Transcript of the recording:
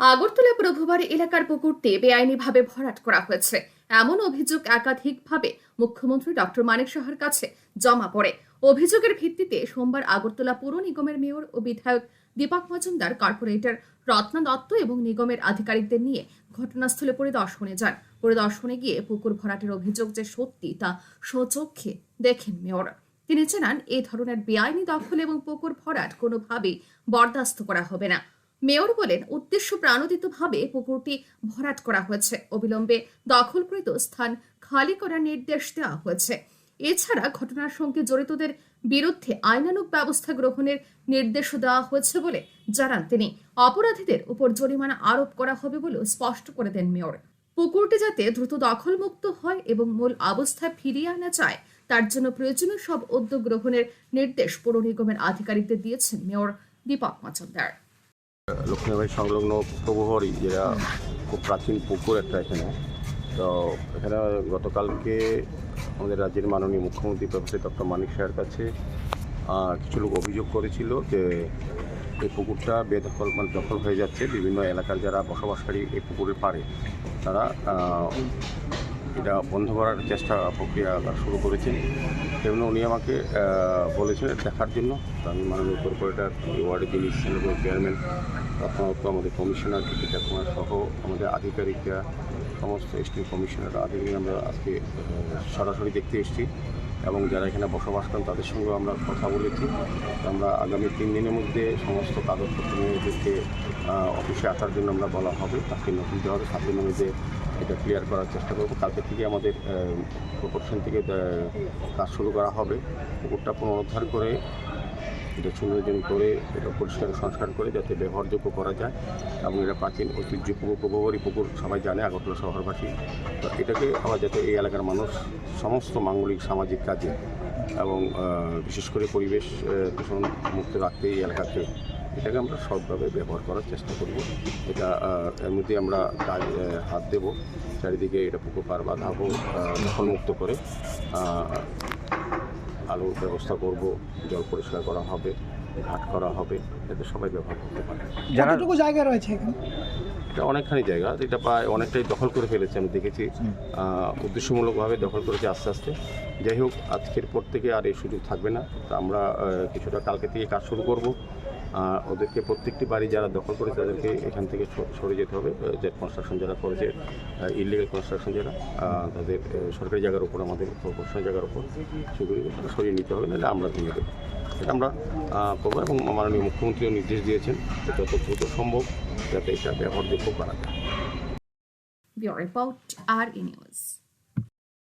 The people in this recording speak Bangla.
আগরতলা প্রভুবাড়ি এলাকার পুকুরটি বেআইনিভাবে ভরাট করা হয়েছে। এমন অভিযোগ একাধিকভাবে মুখ্যমন্ত্রী ডক্টর মানিক সাহার কাছে জমা পড়ে। অভিযোগের ভিত্তিতে সোমবার আগরতলা পুর নিগমের মেয়র ও বিধায়ক দীপক মজুমদার, কর্পোরেটর রত্না দত্ত এবং নিগমের আধিকারিকদের নিয়ে ঘটনাস্থলে পরিদর্শনে যান। পরিদর্শনে গিয়ে পুকুর ভরাটের অভিযোগ যে সত্যি তা সচক্ষে দেখেন মেয়র। তিনি জানান এই ধরনের বেআইনি দখল এবং পুকুর ভরাট কোনোভাবেই বরদাস্ত করা হবে না। মেয়র বলেন, উদ্দেশ্য প্রাণোদিতভাবে পুকুরটি ভরাট করা হয়েছে। অবিলম্বে দখলকৃত স্থান খালি করার নির্দেশ দেওয়া হয়েছে। এছাড়া ঘটনার সঙ্গে জড়িতদের বিরুদ্ধে আইনানুগ ব্যবস্থা গ্রহণের নির্দেশও দেওয়া হয়েছে বলে জানান তিনি। অপরাধীদের উপর জরিমানা আরোপ করা হবে বলেও স্পষ্ট করে দেন মেয়র। পুকুরটি যাতে দ্রুত দখলমুক্ত হয় এবং মূল অবস্থায় ফিরিয়ে আনা যায় তার জন্য প্রয়োজনীয় সব উদ্যোগ গ্রহণের নির্দেশ পৌর নিগমের আধিকারিকদের দিয়েছেন মেয়র দীপক মজুমদার। লক্ষ্মীবাড়ি সংলগ্ন প্রভুহরি যেটা খুব প্রাচীন পুকুর একটা এখানে, তো এখানে গতকালকে আমাদের রাজ্যের মাননীয় মুখ্যমন্ত্রী প্রফেসর ডক্টর মানিক সাহের কাছে কিছু লোক অভিযোগ করেছিল যে এই পুকুরটা বেদখল মানে দখল হয়ে যাচ্ছে। বিভিন্ন এলাকার যারা বসবাসকারী এই পুকুরের পাড়ে, তারা এটা বন্ধ করার চেষ্টা, প্রক্রিয়া শুরু করেছেন। সেজন্য উনি আমাকে বলেছিলেন দেখার জন্য। আমি মাননীয় কর্পোরেটর এই ওয়ার্ডের যিনি চেয়ারম্যান প্রথমত আমাদের কমিশনার কৃতিকা কুমার সহ আমাদের আধিকারিকরা, সমস্ত এসটি কমিশনার আধিকারিক আমরা আজকে সরাসরি দেখতে এসেছি এবং যারা এখানে বসবাস করেন তাদের সঙ্গেও আমরা কথা বলেছি। আমরা আগামী তিন দিনের মধ্যে সমস্ত কাগজপত্র নিয়ে অফিসে আসার জন্য আমরা বলা হবে। তাকে নোটিশ দেওয়া হবে। দিনের মধ্যে এটা ক্লিয়ার করার চেষ্টা করব। কালকে থেকে আমাদের প্রপোর্শন থেকে কাজ শুরু করা হবে। পুকুরটা পুনরুদ্ধার করে, এটা সুন্দরজন করে, এটা পরিষ্কার সংস্কার করে যাতে ব্যবহারযোগ্য করা যায় এবং এটা প্রাচীন ঐতিহ্য প্রভবরী পুকুর সবাই জানে, আগরতলা শহরবাসী। তো এটাকে আবার যাতে এই এলাকার মানুষ সমস্ত মাঙ্গলিক সামাজিক কাজে এবং বিশেষ করে পরিবেশ দূষণ মুক্ত রাখতে এই এলাকাকে এটাকে আমরা সৎভাবে ব্যবহার করার চেষ্টা করব। এটা এর মধ্যে আমরা কাজ হাত দেব চারিদিকে এটা পুকুর পার বাঁধাবো আহ, দখলমুক্ত করে আলোর ব্যবস্থা করব জল পরিষ্কার করা হবে ঘাট করা হবে যাতে সবাই ব্যবহার করতে পারে। যারা কতটুকু জায়গা রয়েছে এখানে? এটা অনেকখানি জায়গা এটা প্রায় অনেকটাই দখল করে ফেলেছে আমি দেখেছি। উদ্দেশ্যমূলকভাবে দখল করেছে আস্তে আস্তে। যাই হোক আজকের পর থেকে আর এই সুযোগ থাকবে না। তো আমরা কিছুটা কালকে থেকে কাজ শুরু করব। ওদেরকে প্রত্যেকটি বাড়ি যারা দখল করে তাদেরকে এখান থেকে সরে যেতে হবে। যে কনস্ট্রাকশন যারা করেছে ইলিগাল কনস্ট্রাকশন যারা তাদের সরকারি জায়গার উপর, আমাদের কর্পোরেশনের জায়গার উপর সেগুলিকে সরিয়ে নিতে হবে, নাহলে আমরা ভেঙে দেবো। এটা আমরা করব এবং মাননীয় মুখ্যমন্ত্রীও নির্দেশ দিয়েছেন যত দ্রুত সম্ভব যাতে এটা ব্যবহারযোগ্য করা যায়। রিপোর্ট আর নিউজ